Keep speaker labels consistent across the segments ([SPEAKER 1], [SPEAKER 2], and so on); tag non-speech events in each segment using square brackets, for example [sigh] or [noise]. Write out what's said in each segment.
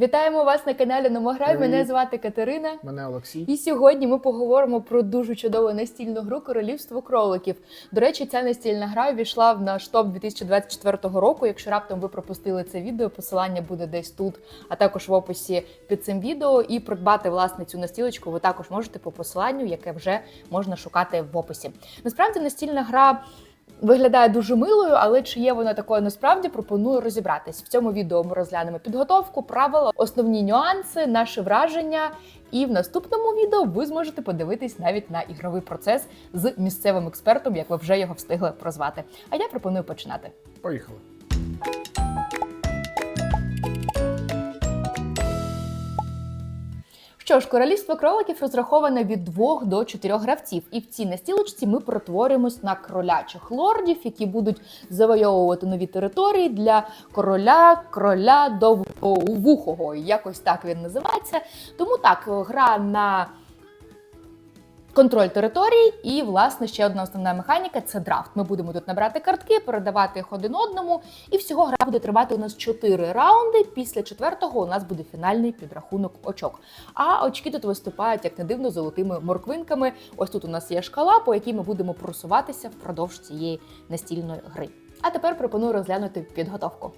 [SPEAKER 1] Вітаємо вас на каналі Номограй. Мене звати Катерина.
[SPEAKER 2] Мене Олексій.
[SPEAKER 1] І сьогодні ми поговоримо про дуже чудову настільну гру Королівство кроликів. До речі, ця настільна гра війшла в наш топ 2024 року. Якщо раптом ви пропустили це відео, посилання буде десь тут, а також в описі під цим відео. І придбати власне цю настілочку ви також можете по посиланню, яке вже можна шукати в описі. Насправді настільна гра. Виглядає дуже милою, але чи є вона такою насправді пропоную розібратись. В цьому відео ми розглянемо підготовку, правила, основні нюанси, наші враження. І в наступному відео ви зможете подивитись навіть на ігровий процес з місцевим експертом, як ви вже його встигли прозвати. А я пропоную починати.
[SPEAKER 2] Поїхали.
[SPEAKER 1] Що ж, королівство кроликів розраховане від 2 до 4 гравців, і в цій настілочці ми перетворюємось на кролячих лордів, які будуть завойовувати нові території для короля, кроля довговухого. Якось так він називається. Тому так, гра на контроль територій, і власне ще одна основна механіка це драфт. Ми будемо тут набрати картки, передавати їх один одному, і всього гра буде тривати у нас 4 раунди. Після четвертого у нас буде фінальний підрахунок очок. А очки тут виступають як не дивно золотими морквинками. Ось тут у нас є шкала, по якій ми будемо просуватися впродовж цієї настільної гри. А тепер пропоную розглянути підготовку.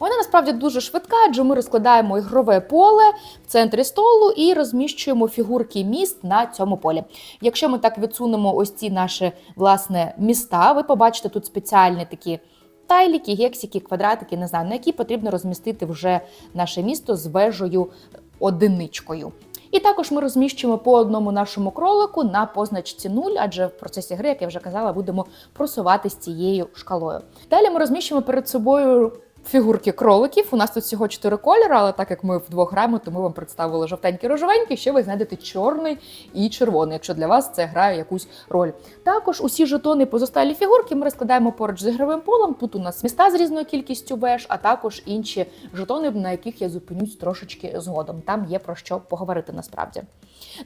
[SPEAKER 1] Вона насправді дуже швидка, адже ми розкладаємо ігрове поле в центрі столу і розміщуємо фігурки міст на цьому полі. Якщо ми так відсунемо ось ці наші власне міста, ви побачите тут спеціальні такі. Тайліки, гексики, квадратики, не знаю, на які потрібно розмістити вже наше місто з вежею одиничкою. І також ми розміщуємо по одному нашому кролику на позначці 0, адже в процесі гри, як я вже казала, будемо просуватись цією шкалою. Далі ми розміщуємо перед собою. Фігурки кроликів. У нас тут всього чотири кольори, але так як ми вдвох граємо, то ми вам представили жовтенький рожевенький. Ще ви знайдете чорний і червоний, якщо для вас це грає якусь роль. Також усі жетони позосталі фігурки ми розкладаємо поруч з ігровим полем. Тут у нас міста з різною кількістю веж, а також інші жетони, на яких я зупинюсь трошечки згодом. Там є про що поговорити насправді.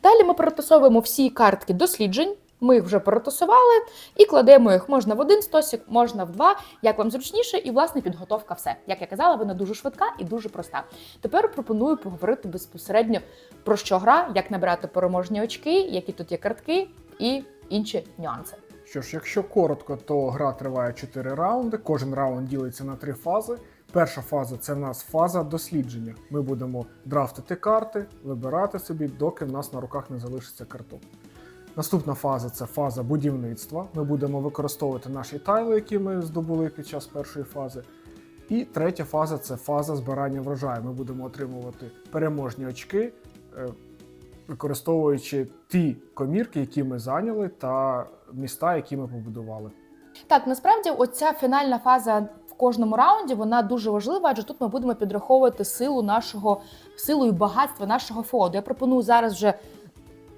[SPEAKER 1] Далі ми перетасовуємо всі картки досліджень. Ми їх вже перетасували і кладемо їх можна в один стосик, можна в два, як вам зручніше, і власне підготовка все. Як я казала, вона дуже швидка і дуже проста. Тепер пропоную поговорити безпосередньо про що гра, як набирати переможні очки, які тут є картки і інші нюанси.
[SPEAKER 2] Що ж, якщо коротко, то гра триває 4 раунди. Кожен раунд ділиться на три фази. Перша фаза це в нас фаза дослідження. Ми будемо драфтити карти, вибирати собі, доки в нас на руках не залишиться карток. Наступна фаза це фаза будівництва. Ми будемо використовувати наші тайли, які ми здобули під час першої фази. І третя фаза це фаза збирання врожаю. Ми будемо отримувати переможні очки, е, використовуючи ті комірки, які ми зайняли, та міста, які ми побудували.
[SPEAKER 1] Так, насправді, оця фінальна фаза в кожному раунді вона дуже важлива, адже тут ми будемо підраховувати силу нашого силу і багатство нашого феоду. Я пропоную зараз вже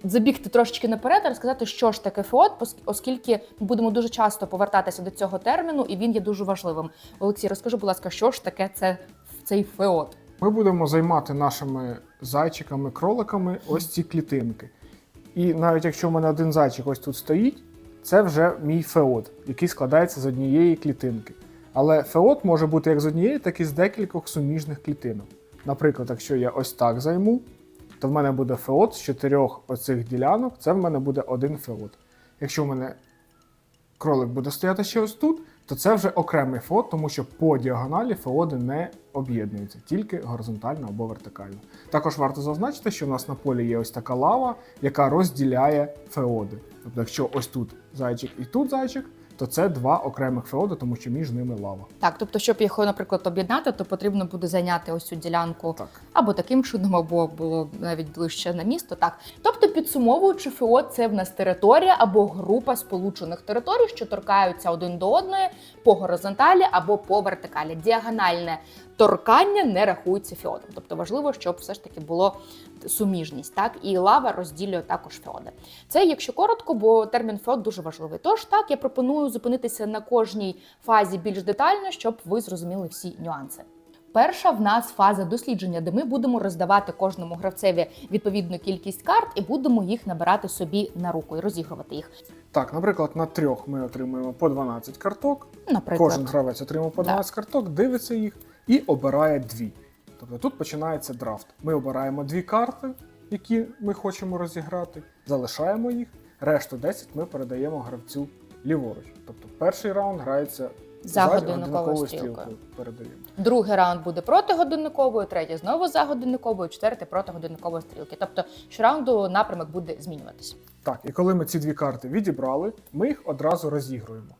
[SPEAKER 1] забігти трошечки наперед і розказати, що ж таке пос- оскільки ми будемо дуже часто повертатися до цього терміну, і він є дуже важливим. Олексій, розкажи, будь ласка, що ж таке це цей феод?
[SPEAKER 2] Ми будемо займати нашими зайчиками, кроликами ось ці клітинки. І навіть якщо в мене один зайчик ось тут стоїть, це вже мій феод, який складається з однієї клітинки. Але феод може бути як з однієї, так і з декількох суміжних клітинок. Наприклад, якщо я ось так займу, то в мене буде феод з чотирьох оцих ділянок, це в мене буде один феод. Якщо в мене кролик буде стояти ще ось тут, то це вже окремий феод, тому що по діагоналі феоди не об'єднуються, тільки горизонтально або вертикально. Також варто зазначити, що в нас на полі є ось така лава, яка розділяє феоди. Тобто, якщо ось тут зайчик і тут зайчик, то це два окремих феоди, тому що між ними лава.
[SPEAKER 1] Так, тобто, щоб їх, наприклад, об'єднати, то потрібно буде зайняти ось цю ділянку
[SPEAKER 2] Так.
[SPEAKER 1] або таким чином, або було навіть ближче на місто. Так, тобто, підсумовуючи, ФО це в нас територія або група сполучених територій, що торкаються один до одної по горизонталі або по вертикалі. Діагональне торкання не рахується фіодом. Тобто важливо, щоб все ж таки було суміжність, так і лава розділює також феоди. Це якщо коротко, бо термін феод дуже важливий. Тож так я пропоную зупинитися на кожній фазі більш детально, щоб ви зрозуміли всі нюанси. Перша в нас фаза дослідження, де ми будемо роздавати кожному гравцеві відповідну кількість карт і будемо їх набирати собі на руку і розігрувати їх.
[SPEAKER 2] Так, наприклад, на трьох ми отримуємо по 12 карток.
[SPEAKER 1] Наприклад,
[SPEAKER 2] Кожен гравець отримав по
[SPEAKER 1] Да.
[SPEAKER 2] 12 карток, дивиться їх і обирає дві. Тобто тут починається драфт. Ми обираємо дві карти, які ми хочемо розіграти, залишаємо їх. Решту 10 ми передаємо гравцю ліворуч. Тобто перший раунд грається
[SPEAKER 1] За годинниковою стрілкою.
[SPEAKER 2] Передаємо.
[SPEAKER 1] Другий раунд буде проти годинникової, третій знову за годинниковою, четвертий проти годинникової стрілки. Тобто щораунду напрямок буде змінюватися.
[SPEAKER 2] Так, і коли ми ці дві карти відібрали, ми їх одразу розігруємо.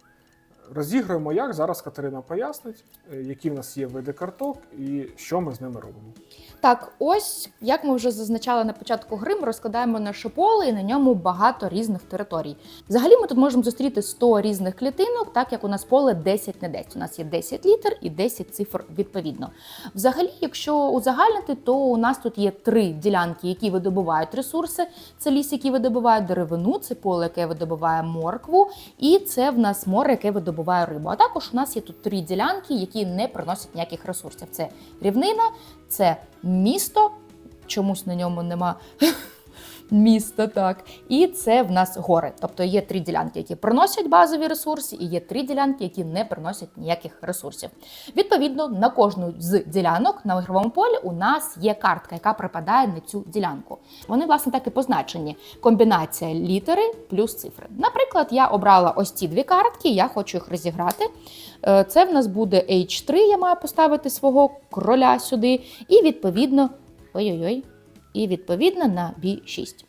[SPEAKER 2] Розігруємо як зараз Катерина пояснить, е, які в нас є види карток і що ми з ними робимо.
[SPEAKER 1] Так, ось як ми вже зазначали на початку гри, ми розкладаємо наше поле і на ньому багато різних територій. Взагалі ми тут можемо зустріти 100 різних клітинок, так як у нас поле 10 на 10. У нас є 10 літер і 10 цифр відповідно. Взагалі, якщо узагальнити, то у нас тут є три ділянки, які видобувають ресурси. Це ліс, який видобуває деревину, це поле, яке видобуває моркву, і це в нас море, яке видобуває рибу. А також у нас є тут три ділянки, які не приносять ніяких ресурсів. Це рівнина, це місто. Чомусь на ньому нема міста, так. І це в нас гори. Тобто є три ділянки, які приносять базові ресурси, і є три ділянки, які не приносять ніяких ресурсів. Відповідно, на кожну з ділянок на ігровому полі у нас є картка, яка припадає на цю ділянку. Вони, власне, так і позначені: комбінація літери плюс цифри. Наприклад, я обрала ось ці дві картки, я хочу їх розіграти. Е, Це в нас буде H3, я маю поставити свого кроля сюди, і відповідно. Ой-ой-ой. І відповідно на B6.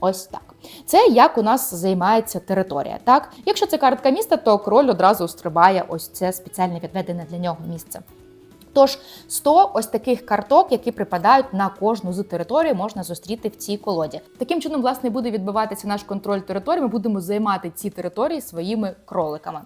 [SPEAKER 1] Ось так. Це як у нас займається територія. Так? Якщо це картка міста, то король одразу стрибає ось це спеціально відведене для нього місце. Тож 100 ось таких карток, які припадають на кожну з територій, можна зустріти в цій колоді. Таким чином, власне, буде відбуватися наш контроль території. Ми будемо займати ці території своїми кроликами.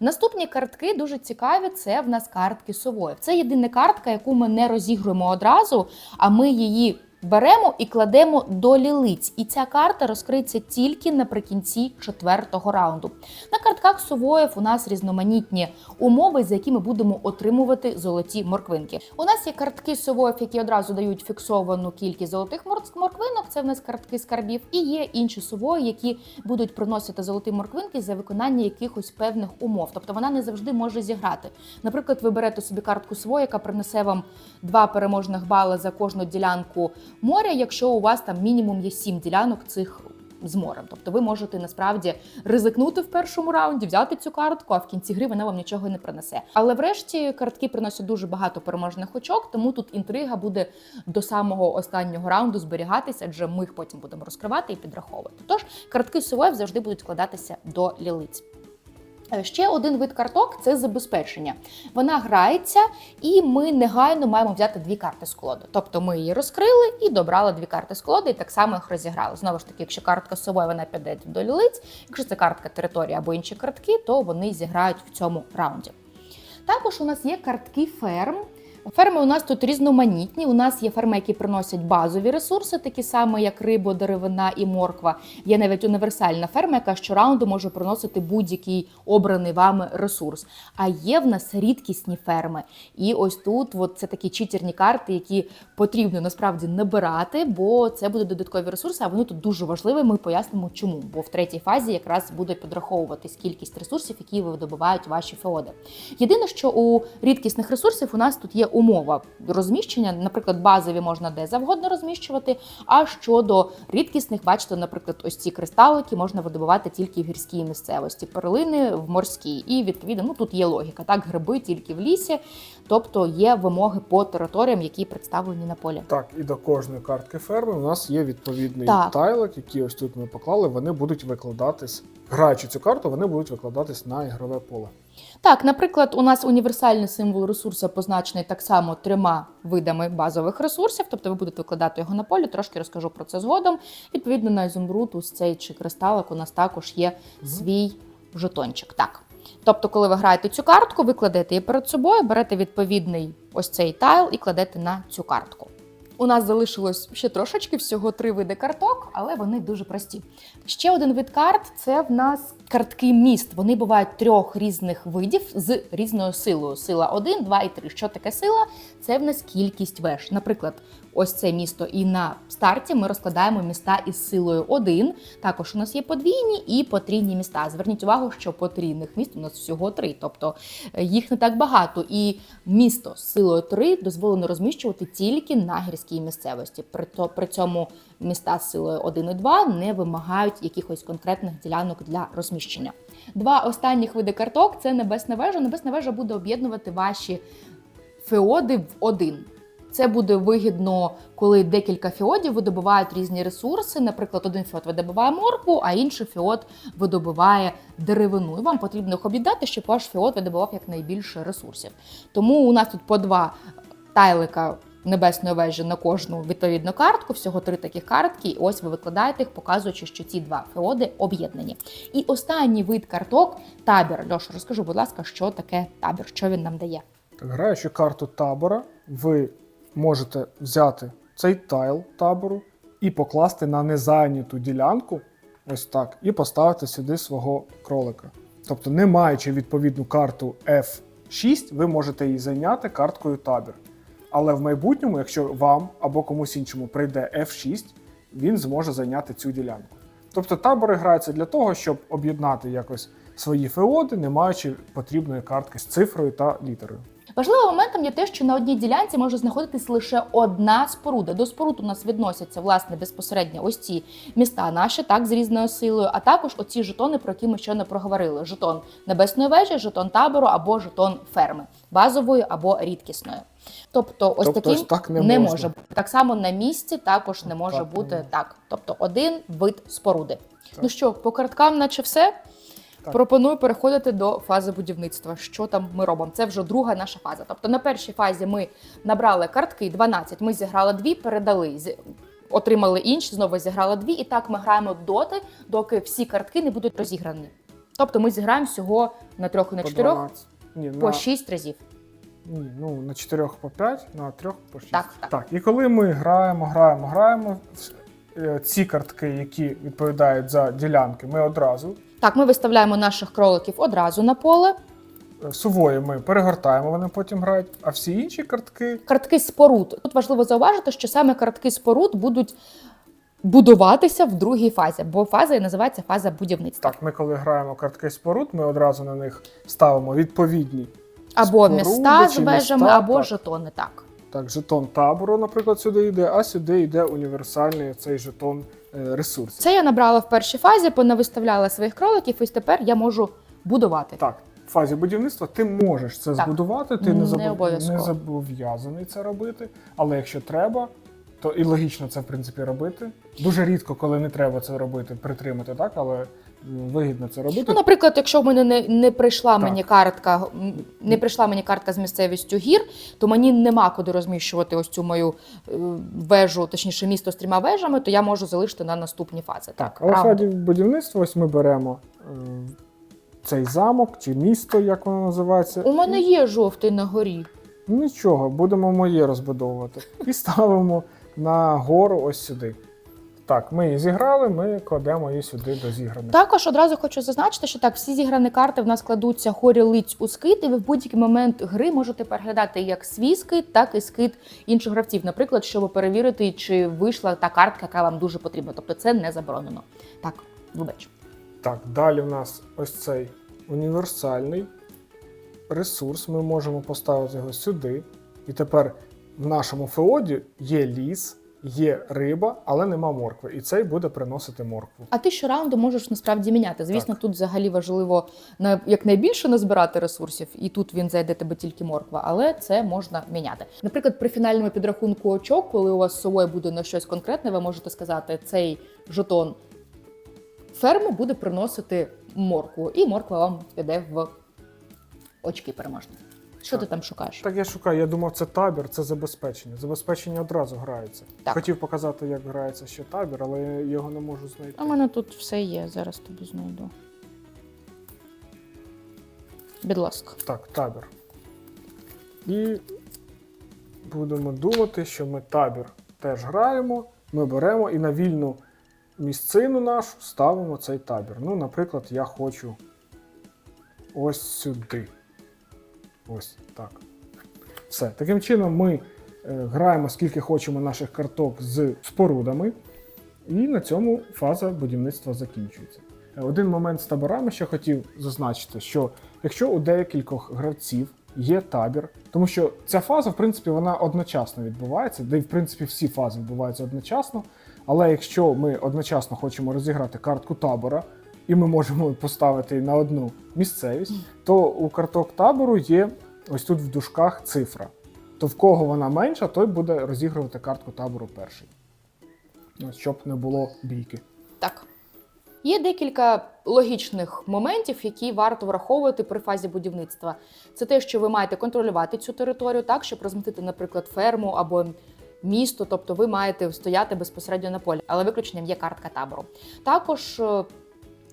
[SPEAKER 1] Наступні картки дуже цікаві. Це в нас картки совоїв. Це єдина картка, яку ми не розігруємо одразу, а ми її. Беремо і кладемо до лілиць, і ця карта розкриється тільки наприкінці четвертого раунду. На картках Сувоїв у нас різноманітні умови, за які ми будемо отримувати золоті морквинки. У нас є картки Сувоїв, які одразу дають фіксовану кількість золотих мор- морквинок. Це в нас картки скарбів, і є інші сувої, які будуть приносити золоті морквинки за виконання якихось певних умов. Тобто вона не завжди може зіграти. Наприклад, ви берете собі картку свою, яка принесе вам два переможних бали за кожну ділянку моря, якщо у вас там мінімум є сім ділянок цих. З морем, тобто ви можете насправді ризикнути в першому раунді, взяти цю картку, а в кінці гри вона вам нічого не принесе. Але врешті картки приносять дуже багато переможних очок, тому тут інтрига буде до самого останнього раунду зберігатися, адже ми їх потім будемо розкривати і підраховувати. Тож картки Сувоїв завжди будуть складатися до лілиць. Е, Ще один вид карток це забезпечення. Вона грається, і ми негайно маємо взяти дві карти з. Тобто ми її розкрили і добрали дві карти з і так само їх розіграли. Знову ж таки, якщо картка собою вона піде до лілиць. Якщо це картка території або інші картки, то вони зіграють в цьому раунді. Також у нас є картки ферм. Ферми у нас тут різноманітні. У нас є ферми, які приносять базові ресурси, такі самі, як риба, деревина і морква. Є навіть універсальна ферма, яка щораунду може приносити будь-який обраний вами ресурс. А є в нас рідкісні ферми. І ось тут от це такі читерні карти, які потрібно насправді набирати, бо це будуть додаткові ресурси, а вони тут дуже важливі. Ми пояснимо, чому. Бо в третій фазі якраз буде підраховуватись кількість ресурсів, які видобувають ваші феоди. Єдине, що у рідкісних ресурсів у нас тут є умова розміщення. Наприклад, базові можна де завгодно розміщувати. А щодо рідкісних, бачите, наприклад, ось ці кристалики можна видобувати тільки в гірській місцевості, перлини в морській. І відповідно, ну тут є логіка. Так, гриби тільки в лісі, тобто є вимоги по територіям, які представлені на полі.
[SPEAKER 2] Так, і до кожної картки ферми у нас є відповідний
[SPEAKER 1] Так.
[SPEAKER 2] тайлик, який ось тут ми поклали. Вони будуть викладатись, граючи цю карту, вони будуть викладатись на ігрове поле.
[SPEAKER 1] Так, наприклад, у нас універсальний символ ресурсу позначений так само трьома видами базових ресурсів, тобто ви будете викладати його на полі, трошки розкажу про це згодом. Відповідно, на ізумруд, ось цей чи кристалик у нас також є свій жетончик. Так. Тобто, коли ви граєте цю картку, ви кладете її перед собою, берете відповідний ось цей тайл і кладете на цю картку. У нас залишилось ще трошечки всього три види карток, але вони дуже прості. Ще один вид карт це в нас картки міст. Вони бувають трьох різних видів з різною силою. Сила 1, 2 і 3. Що таке сила? Це в нас кількість веж. Наприклад, ось це місто, і на старті ми розкладаємо міста із силою 1. Також у нас є подвійні і потрійні міста. Зверніть увагу, що потрійних міст у нас всього три, тобто е, їх не так багато. І місто з силою 3 дозволено розміщувати тільки на гірській місцевості. При, цьому міста з силою 1 і 2 не вимагають якихось конкретних ділянок для розміщення. Два останніх види карток це небесна вежа. Небесна вежа буде об'єднувати ваші феоди в один. Це буде вигідно, коли декілька феодів видобувають різні ресурси. Наприклад, один феод видобуває моркву, а інший феод видобуває деревину. І вам потрібно їх об'єднати, щоб ваш феод видобував якнайбільше ресурсів. Тому у нас тут по два тайлика небесної вежі на кожну відповідну картку, всього три таких картки. І ось ви викладаєте їх, показуючи, що ці два феоди об'єднані. І останній вид карток табір. Льоша, розкажи, будь ласка, що таке табір, що він нам дає.
[SPEAKER 2] Так, граючи карту табора, ви можете взяти цей тайл табору і покласти на незайняту ділянку, ось так, і поставити сюди свого кролика. Тобто, не маючи відповідну карту F6, ви можете її зайняти карткою табір. Але в майбутньому, якщо вам або комусь іншому прийде F6, він зможе зайняти цю ділянку. Тобто табори граються для того, щоб об'єднати якось свої феоди, не маючи потрібної картки з цифрою та літерою.
[SPEAKER 1] Важливим моментом є те, що на одній ділянці може знаходитись лише одна споруда. До споруд у нас відносяться власне безпосередньо ось ці міста наші, так з різною силою, а також оці жетони, про які ми щойно проговорили: жетон небесної вежі, жетон табору або жетон ферми, базової або рідкісної. Тобто, ось
[SPEAKER 2] Тобто,
[SPEAKER 1] таким
[SPEAKER 2] так не
[SPEAKER 1] не може бути. Так само на місці також не може
[SPEAKER 2] Так,
[SPEAKER 1] бути
[SPEAKER 2] можна.
[SPEAKER 1] так. Тобто один вид споруди.
[SPEAKER 2] Так.
[SPEAKER 1] Ну що, по карткам, наче все.
[SPEAKER 2] Так.
[SPEAKER 1] Пропоную переходити до фази будівництва. Що там ми робимо? Це вже друга наша фаза. Тобто на першій фазі ми набрали картки 12, ми зіграли дві, передали, отримали інші, знову зіграли дві, і так ми граємо доти, доки всі картки не будуть розіграні. Тобто ми зіграємо всього на трьох і на
[SPEAKER 2] По
[SPEAKER 1] чотирьох
[SPEAKER 2] 12. Ні,
[SPEAKER 1] по
[SPEAKER 2] на,
[SPEAKER 1] шість разів.
[SPEAKER 2] ні, ну, на 4 по 5, на 3 по 6.
[SPEAKER 1] Так, так.
[SPEAKER 2] так. І коли ми граємо, граємо, граємо, е, ці картки, які відповідають за ділянки, ми одразу
[SPEAKER 1] Так, ми виставляємо наших кроликів одразу на поле.
[SPEAKER 2] е, сувої ми перегортаємо, вони потім грають, а всі інші картки
[SPEAKER 1] Картки споруд. Тут важливо зауважити, що саме картки споруд будуть будуватися в другій фазі, бо фаза і називається фаза будівництва.
[SPEAKER 2] Так, ми коли граємо картки споруд, ми одразу на них ставимо відповідні.
[SPEAKER 1] Або
[SPEAKER 2] споруди
[SPEAKER 1] міста з
[SPEAKER 2] чи
[SPEAKER 1] вежами,
[SPEAKER 2] міста,
[SPEAKER 1] або
[SPEAKER 2] так.
[SPEAKER 1] жетони. Так.
[SPEAKER 2] Так, жетон табору, наприклад, сюди йде, а сюди йде універсальний цей жетон е, ресурсів.
[SPEAKER 1] Це я набрала в першій фазі, понавиставляла своїх кроликів, і тепер я можу будувати.
[SPEAKER 2] Так, в фазі будівництва ти можеш це
[SPEAKER 1] Так.
[SPEAKER 2] збудувати, ти
[SPEAKER 1] Не обов'язково.
[SPEAKER 2] не зобов'язаний це робити. Але якщо треба, то і логічно це в принципі робити. Дуже рідко, коли не треба це робити, притримати, так, але вигідно це робити.
[SPEAKER 1] Ну, наприклад, якщо в мене не, не прийшла
[SPEAKER 2] Так.
[SPEAKER 1] мені картка, не прийшла мені картка з місцевістю гір, то мені нема куди розміщувати ось цю мою е, вежу, точніше, місто з трьома вежами, то я можу залишити на наступні фази.
[SPEAKER 2] Так, але фазі будівництва ось ми беремо е, цей замок чи місто, як воно називається.
[SPEAKER 1] У мене є жовтий на горі.
[SPEAKER 2] Нічого, будемо моє розбудовувати. І ставимо на гору ось сюди. Так, ми її зіграли, ми кладемо її сюди до зіграних.
[SPEAKER 1] Також одразу хочу зазначити, що так, всі зіграні карти в нас кладуться хорі лиць у скит, і ви в будь-який момент гри можете переглядати як свій скит, так і скит інших гравців. Наприклад, щоб перевірити, чи вийшла та картка, яка вам дуже потрібна. Тобто це не заборонено. Так, вибач.
[SPEAKER 2] Так, далі в нас ось цей універсальний ресурс. Ми можемо поставити його сюди. І тепер в нашому феоді є ліс, є риба, але нема моркви. І цей буде приносити моркву.
[SPEAKER 1] А ти щораунду можеш насправді міняти. Звісно,
[SPEAKER 2] Так.
[SPEAKER 1] тут взагалі важливо на якнайбільше назбирати ресурсів, і тут він зайде тебе тільки морква, але це можна міняти. Наприклад, при фінальному підрахунку очок, коли у вас з собою буде на щось конкретне, ви можете сказати, цей жетон ферми буде приносити моркву, і морква вам піде в очки переможні. Що ти там шукаєш?
[SPEAKER 2] Так я шукаю, я думав, це табір, це забезпечення. Забезпечення одразу грається.
[SPEAKER 1] Так.
[SPEAKER 2] Хотів показати, як грається ще табір, але я його не можу знайти.
[SPEAKER 1] У мене тут все є, зараз тобі знайду. Будь ласка.
[SPEAKER 2] Так, табір. І будемо думати, що ми табір теж граємо. Ми беремо і на вільну місцину нашу ставимо цей табір. Ну, наприклад, я хочу ось сюди. Ось так. Все. Таким чином, ми е, граємо скільки хочемо наших карток з спорудами, і на цьому фаза будівництва закінчується. Е, Один момент з таборами ще хотів зазначити, що якщо у декількох гравців є табір, тому що ця фаза, в принципі, вона одночасно відбувається, де, в принципі, всі фази відбуваються одночасно. Але якщо ми одночасно хочемо розіграти картку табора, і ми можемо поставити на одну місцевість, то у карток табору є ось тут в дужках цифра. То в кого вона менша, той буде розігрувати картку табору перший. Ось, щоб не було бійки.
[SPEAKER 1] Так. Є декілька логічних моментів, які варто враховувати при фазі будівництва. Це те, що ви маєте контролювати цю територію так, щоб розмістити, наприклад, ферму або місто, тобто ви маєте стояти безпосередньо на полі, але виключенням є картка табору. Також е,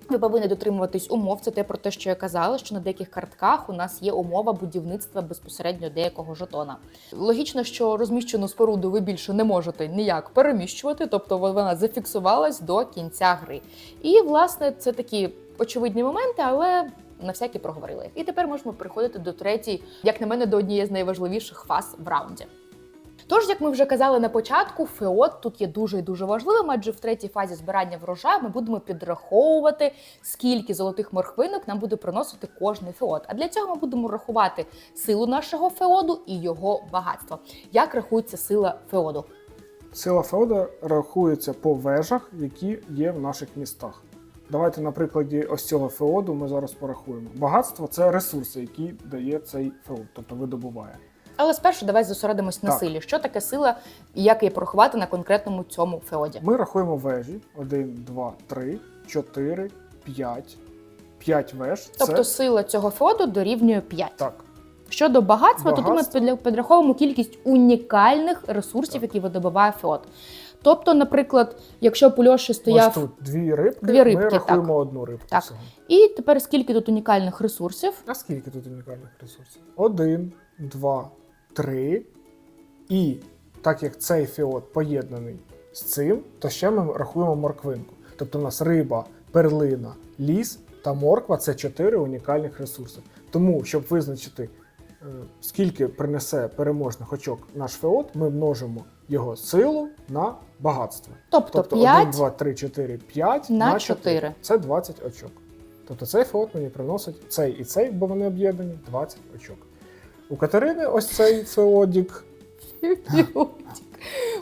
[SPEAKER 1] ви повинні дотримуватись умов. Це те про те, що я казала, що на деяких картках у нас є умова будівництва безпосередньо деякого жетона. Логічно, що розміщену споруду ви більше не можете ніяк переміщувати, тобто вона зафіксувалась до кінця гри. І власне це такі очевидні моменти, але. На всякі проговорили. І тепер можемо переходити до третій, як на мене, до однієї з найважливіших фаз в раунді. Тож, як ми вже казали на початку, феод тут є дуже і дуже важливим, адже в третій фазі збирання врожаю ми будемо підраховувати, скільки золотих морхвинок нам буде приносити кожний феод. А для цього ми будемо рахувати силу нашого феоду і його багатство. Як рахується сила феоду?
[SPEAKER 2] Сила феода рахується по вежах, які є в наших містах. Давайте на прикладі ось цього феоду ми зараз порахуємо. Багатство це ресурси, які дає цей феод, тобто видобуває.
[SPEAKER 1] Але спершу давай зосередимось на
[SPEAKER 2] Так.
[SPEAKER 1] силі. Що таке сила і як її порахувати на конкретному цьому феоді?
[SPEAKER 2] Ми рахуємо вежі: 1, 2, 3, 4, 5. 5 веж.
[SPEAKER 1] Тобто
[SPEAKER 2] це
[SPEAKER 1] сила цього феоду дорівнює 5.
[SPEAKER 2] так.
[SPEAKER 1] Щодо багатства, то
[SPEAKER 2] Багатство.
[SPEAKER 1] тут ми підраховуємо кількість унікальних ресурсів,
[SPEAKER 2] Так.
[SPEAKER 1] які видобуває феод. Тобто, наприклад, якщо б у Льоші стояв.
[SPEAKER 2] Ось тут дві рибки,
[SPEAKER 1] Дві рибки,
[SPEAKER 2] ми
[SPEAKER 1] так.
[SPEAKER 2] рахуємо одну рибку.
[SPEAKER 1] Так.
[SPEAKER 2] всього.
[SPEAKER 1] І тепер скільки тут унікальних ресурсів?
[SPEAKER 2] А скільки тут унікальних ресурсів? Один, два, три. І так як цей фіот поєднаний з цим, то ще ми рахуємо морквинку. Тобто у нас риба, перлина, ліс та морква це чотири унікальних ресурси. Тому, щоб визначити, е, скільки принесе переможних очок наш феот, ми множимо його силу на багатство.
[SPEAKER 1] Тобто,
[SPEAKER 2] Тобто
[SPEAKER 1] 5
[SPEAKER 2] 1, 2, 3, 4, 5
[SPEAKER 1] на
[SPEAKER 2] на
[SPEAKER 1] 4.
[SPEAKER 2] 4. Це 20 очок. Тобто цей феод мені приносить цей і цей, бо вони об'єднані, 20 очок. У Катерини ось цей феодік.
[SPEAKER 1] фіотик.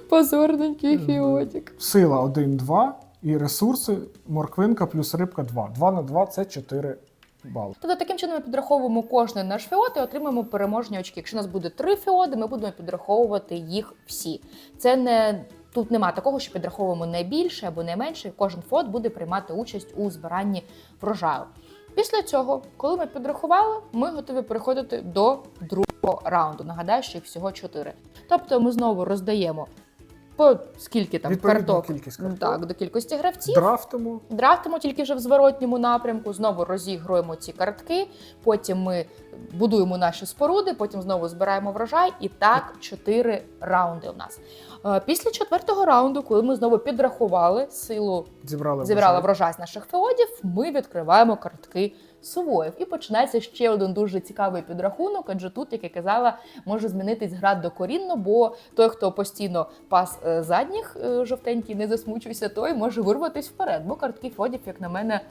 [SPEAKER 1] Позорненький
[SPEAKER 2] Мгм.
[SPEAKER 1] фіотик.
[SPEAKER 2] Сила 1, 2 і ресурси морквинка плюс рибка 2. 2 на 2 це 4 бали.
[SPEAKER 1] Тобто таким чином ми підраховуємо кожний наш феод і отримаємо переможні очки. Якщо у нас буде три феоди, ми будемо підраховувати їх всі. Це не тут нема такого, що підраховуємо найбільше або найменше. Кожен феод буде приймати участь у збиранні врожаю. Після цього, коли ми підрахували, ми готові переходити до другого раунду. Нагадаю, що їх всього чотири. Тобто ми знову роздаємо по скільки там карток
[SPEAKER 2] кількість карток.
[SPEAKER 1] так, до кількості гравців.
[SPEAKER 2] Драфтимо.
[SPEAKER 1] Драфтимо тільки вже в зворотньому напрямку, знову розігруємо ці картки, потім ми будуємо наші споруди, потім знову збираємо врожай, і так чотири раунди у нас. Е, Після четвертого раунду, коли ми знову підрахували силу,
[SPEAKER 2] Зібрали
[SPEAKER 1] зібрали
[SPEAKER 2] врожай.
[SPEAKER 1] врожай з наших феодів, ми відкриваємо картки сувоїв. І починається ще один дуже цікавий підрахунок, адже тут, як я казала, може змінитись гра докорінно, бо той, хто постійно пас е, задніх е, жовтенький, не засмучуйся, той може вирватися вперед, бо картки феодів, як на мене.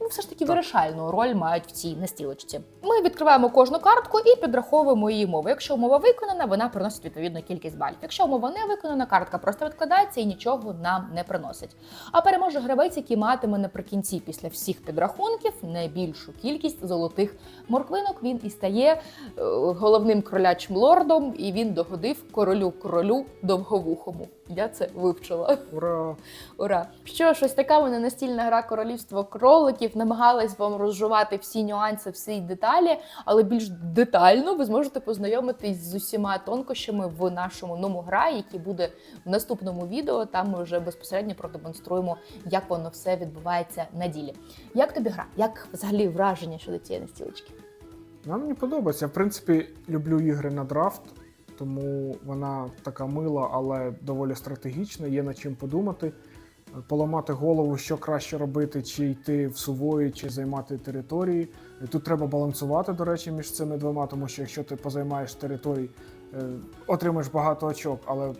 [SPEAKER 1] Ну, все ж таки
[SPEAKER 2] Так.
[SPEAKER 1] вирішальну роль мають в цій настілочці. Ми відкриваємо кожну картку і підраховуємо її умови. Якщо умова виконана, вона приносить відповідну кількість балів. Якщо умова не виконана, картка просто відкладається і нічого нам не приносить. А переможе гравець, який матиме наприкінці після всіх підрахунків найбільшу кількість золотих морквинок. Він і стає е, головним кролячим лордом, і він догодив королю королю довговухому. Я це вивчила.
[SPEAKER 2] Ура! [laughs]
[SPEAKER 1] Ура! Що ж, ось така вона настільна гра Королівство кроликів. Намагалась вам розжувати всі нюанси, всі деталі, але більш детально ви зможете познайомитись з усіма тонкощами в нашому новому гра, який буде в наступному відео. Там ми вже безпосередньо продемонструємо, як воно все відбувається на ділі. Як тобі гра? Як взагалі враження щодо цієї настілочки?
[SPEAKER 2] Вона мені подобається. Я, в принципі, люблю ігри на драфт, тому вона така мила, але доволі стратегічна, є над чим подумати. поламати голову, що краще робити, чи йти в сувої, чи займати території. Тут треба балансувати, до речі, між цими двома, тому що якщо ти позаймаєш території, е, отримаєш багато очок, але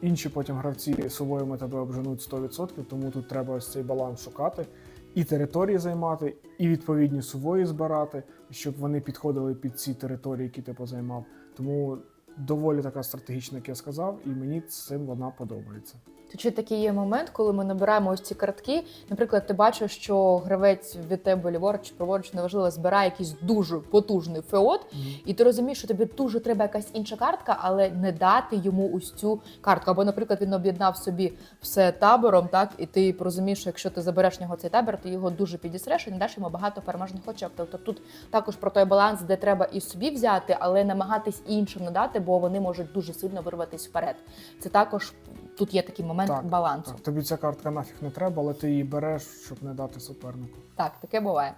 [SPEAKER 2] інші потім гравці сувоями тебе обженуть 100%, тому тут треба ось цей баланс шукати. І території займати, і відповідні сувої збирати, щоб вони підходили під ці території, які ти позаймав. Тому доволі така стратегічна, як я сказав, і мені цим вона подобається.
[SPEAKER 1] То чи такий є момент, коли ми набираємо ось ці картки? Наприклад, ти бачиш, що гравець від тебе ліворуч чи праворуч, неважливо, збирає якийсь дуже потужний феод, і ти розумієш, що тобі дуже треба якась інша картка, але не дати йому ось цю картку. Або, наприклад, він об'єднав собі все табором, так і ти розумієш, що якщо ти забереш нього цей табор, ти його дуже підісреш і не даш йому багато переможних очок. Тобто тут також про той баланс, де треба і собі взяти, але намагатись іншим не дати, бо вони можуть дуже сильно вирватися вперед. Це також тут є такий момент
[SPEAKER 2] Так,
[SPEAKER 1] балансу.
[SPEAKER 2] Так, тобі ця картка нафіг не треба, але ти її береш, щоб не дати супернику.
[SPEAKER 1] Так, таке буває.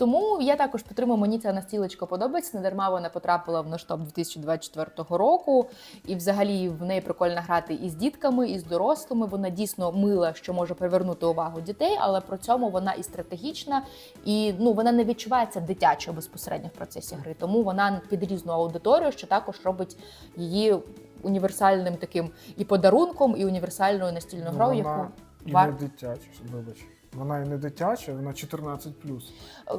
[SPEAKER 1] Тому я також підтримую, мені ця настілочка подобається. Не дарма вона потрапила в наш топ 2024 року. І взагалі в неї прикольно грати і з дітками, і з дорослими. Вона дійсно мила, що може привернути увагу дітей, але при цьому вона і стратегічна, і ну вона не відчувається дитячою безпосередньо в процесі гри. Тому вона під різну аудиторію, що також робить її універсальним таким і подарунком, і універсальною настільною
[SPEAKER 2] Ну,
[SPEAKER 1] грою, яку
[SPEAKER 2] і не дитяча, вибач. Вона і не дитяча, вона 14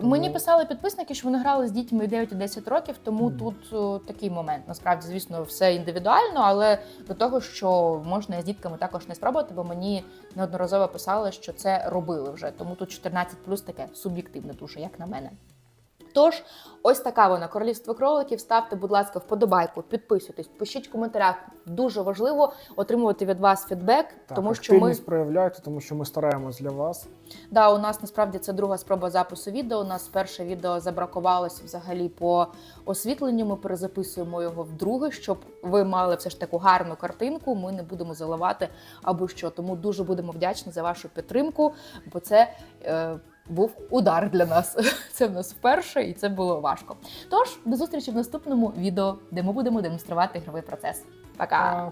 [SPEAKER 1] Мені
[SPEAKER 2] Тому-
[SPEAKER 1] писали підписники, що вони грали з дітьми 9 і 10 років, тому
[SPEAKER 2] Мгм.
[SPEAKER 1] тут о, такий момент. Насправді, звісно, все індивідуально, але до того, що можна з дітками також не спробувати, бо мені неодноразово писали, що це робили вже. Тому тут 14 плюс таке суб'єктивне дуже, як на мене. Тож, ось така вона королівство кроликів. Ставте, будь ласка, вподобайку, підписуйтесь, пишіть в коментарях. Дуже важливо отримувати від вас фідбек,
[SPEAKER 2] Так,
[SPEAKER 1] тому що ми
[SPEAKER 2] проявляйте, тому що ми стараємось для вас.
[SPEAKER 1] Да, у нас насправді це друга спроба запису відео. У нас перше відео забракувалося взагалі по освітленню. Ми перезаписуємо його вдруге, щоб ви мали все ж таку гарну картинку. Ми не будемо заливати або що. Тому дуже будемо вдячні за вашу підтримку, бо це. Е, був удар для нас. [laughs] Це в нас вперше, і це було важко. Тож до зустрічі в наступному відео, де ми будемо демонструвати ігровий процес. Пока!